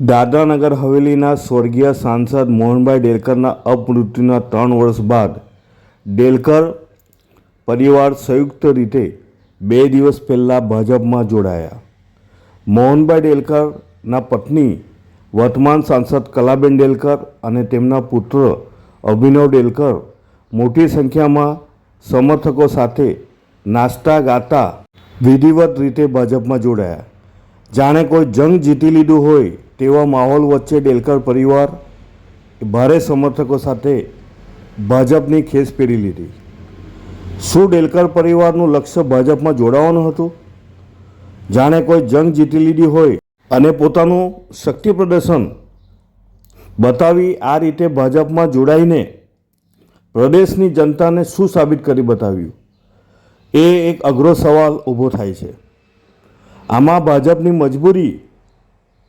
દાદરાનગર હવેલીના સ્વર્ગીય સાંસદ મોહનભાઈ ડેલકરના અપમૃત્યુના ત્રણ વર્ષ બાદ ડેલકર પરિવાર સંયુક્ત રીતે બે દિવસ પહેલાં ભાજપમાં જોડાયા. મોહનભાઈ ડેલકરના પત્ની વર્તમાન સાંસદ કલાબેન ડેલકર અને તેમના પુત્ર અભિનવ ડેલકર મોટી સંખ્યામાં સમર્થકો સાથે નાસ્તા ગાતા વિધિવત રીતે ભાજપમાં જોડાયા. જાણે કોઈ જંગ જીતી લીધું હોય તેવા માહોલ વચ્ચે ડેલકર પરિવાર, ભારે સમર્થકો સાથે ભાજપની ખેસ પહેરી લીધી. શું ડેલકર પરિવારનું લક્ષ્ય ભાજપમાં જોડાવાનું હતું? જાણે કોઈ જંગ જીતી લીધી હોય અને પોતાનું શક્તિ પ્રદર્શન બતાવી આ રીતે ભાજપમાં જોડાઈને પ્રદેશની જનતાને શું સાબિત કરી બતાવ્યું? એ એક અઘરો સવાલ ઊભો થાય છે. આમાં ભાજપની મજબૂરી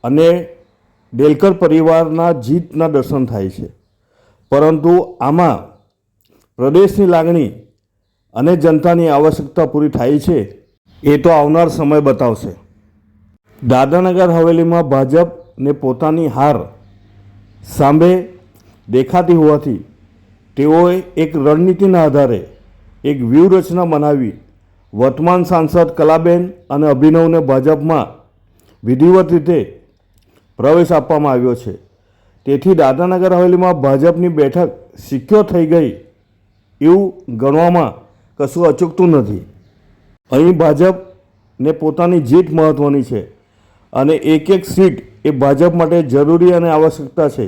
અને ડેલકર પરિવારના જીતના દર્શન થાય છે. પરંતુ આમાં પ્રદેશની લાગણી અને જનતાની આવશ્યકતા પૂરી થાય છે એ તો આવનાર સમય બતાવશે. દાદાનગર હવેલીમાં ભાજપને પોતાની હાર સામે દેખાતી હોવાથી તેઓએ એક રણનીતિના આધારે એક વ્યૂહરચના બનાવી વર્તમાન સાંસદ કલાબેન અને અભિનવને ભાજપમાં વિધિવત રીતે પ્રવેશ આપવામાં આવ્યો છે. તેથી દાદાનગર હવેલીમાં ભાજપની બેઠક સિક્યોર થઈ ગઈ એવું ગણવામાં કશું અચૂકતું નથી. અહીં ભાજપને પોતાની જીત મહત્ત્વની છે અને એક એક સીટ એ ભાજપ માટે જરૂરી અને આવશ્યકતા છે.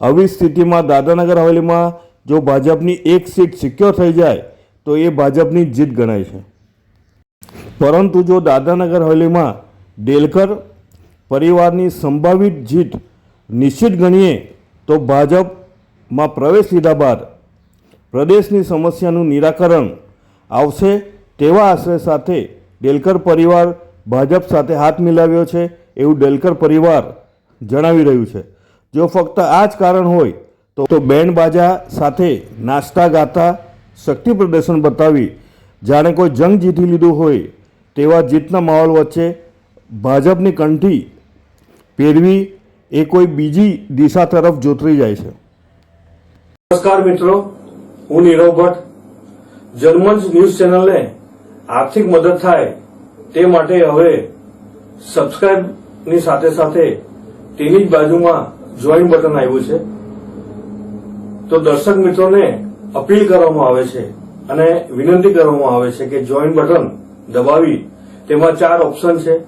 આવી સ્થિતિમાં દાદાનગર હવેલીમાં જો ભાજપની એક સીટ સિક્યોર થઈ જાય તો એ ભાજપની જીત ગણાય છે. પરંતુ જો દાદાનગર હવેલીમાં ડેલકર પરિવારની સંભવિત જીત નિશ્ચિત ગણીએ તો ભાજપમાં પ્રવેશ લીધા બાદ પ્રદેશની સમસ્યાનું નિરાકરણ આવશે તેવા આશય સાથે ડેલકર પરિવાર ભાજપ સાથે હાથ મિલાવ્યો છે એવું ડેલકર પરિવાર જણાવી રહ્યું છે. જો ફક્ત આ જ કારણ હોય તો બેન્ડ બાજા સાથે નાસ્તા ગાતા શક્તિ પ્રદર્શન બતાવી જાણે કોઈ જંગ જીતી લીધું હોય તેવા જીતના માહોલ વચ્ચે ભાજપની કંઠી પેરવી એ કોઈ બીજી દિશા તરફ જોતરી જાય છે. નમસ્કાર મિત્રો, હું નીરવ ભટ્ટ. જર્મન્સ ન્યૂઝ ચેનલને આર્થિક મદદ થાય તે માટે હવે સબસ્ક્રાઇબની સાથે સાથે તેની જ બાજુમાં જોઈન બટન આવ્યું છે. તો દર્શક મિત્રોને અપીલ કરવામાં આવે છે અને વિનંતી કરવામાં આવે છે કે જોઈન બટન દબાવી. તેમાં ચાર ઓપ્શન છે.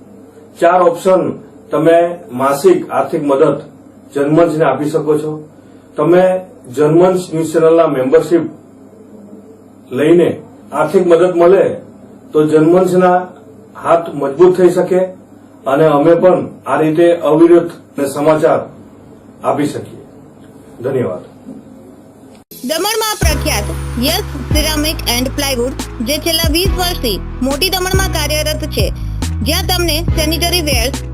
ચાર ઓપ્શન તમે માસિક આર્થિક મદદ જન્મંચને આપી શકો છો. તમે જર્મન્સ ન્યૂઝ ચેનલના મેમ્બરશીપ લઈને આર્થિક મદદ મળે તો જન્મંચના હાથ મજબૂત થઈ શકે અને અમે પણ આ રીતે અવિરત સમાચાર આપી શકીએ. ધન્યવાદ. દમણમાં પ્રખ્યાત યસ સિરામિક એન્ડ પ્લાયવુડ, જે છેલ્લા વીસ વર્ષથી મોટી દમણમાં કાર્યરત છે. જ્યાં તમને sanitary ware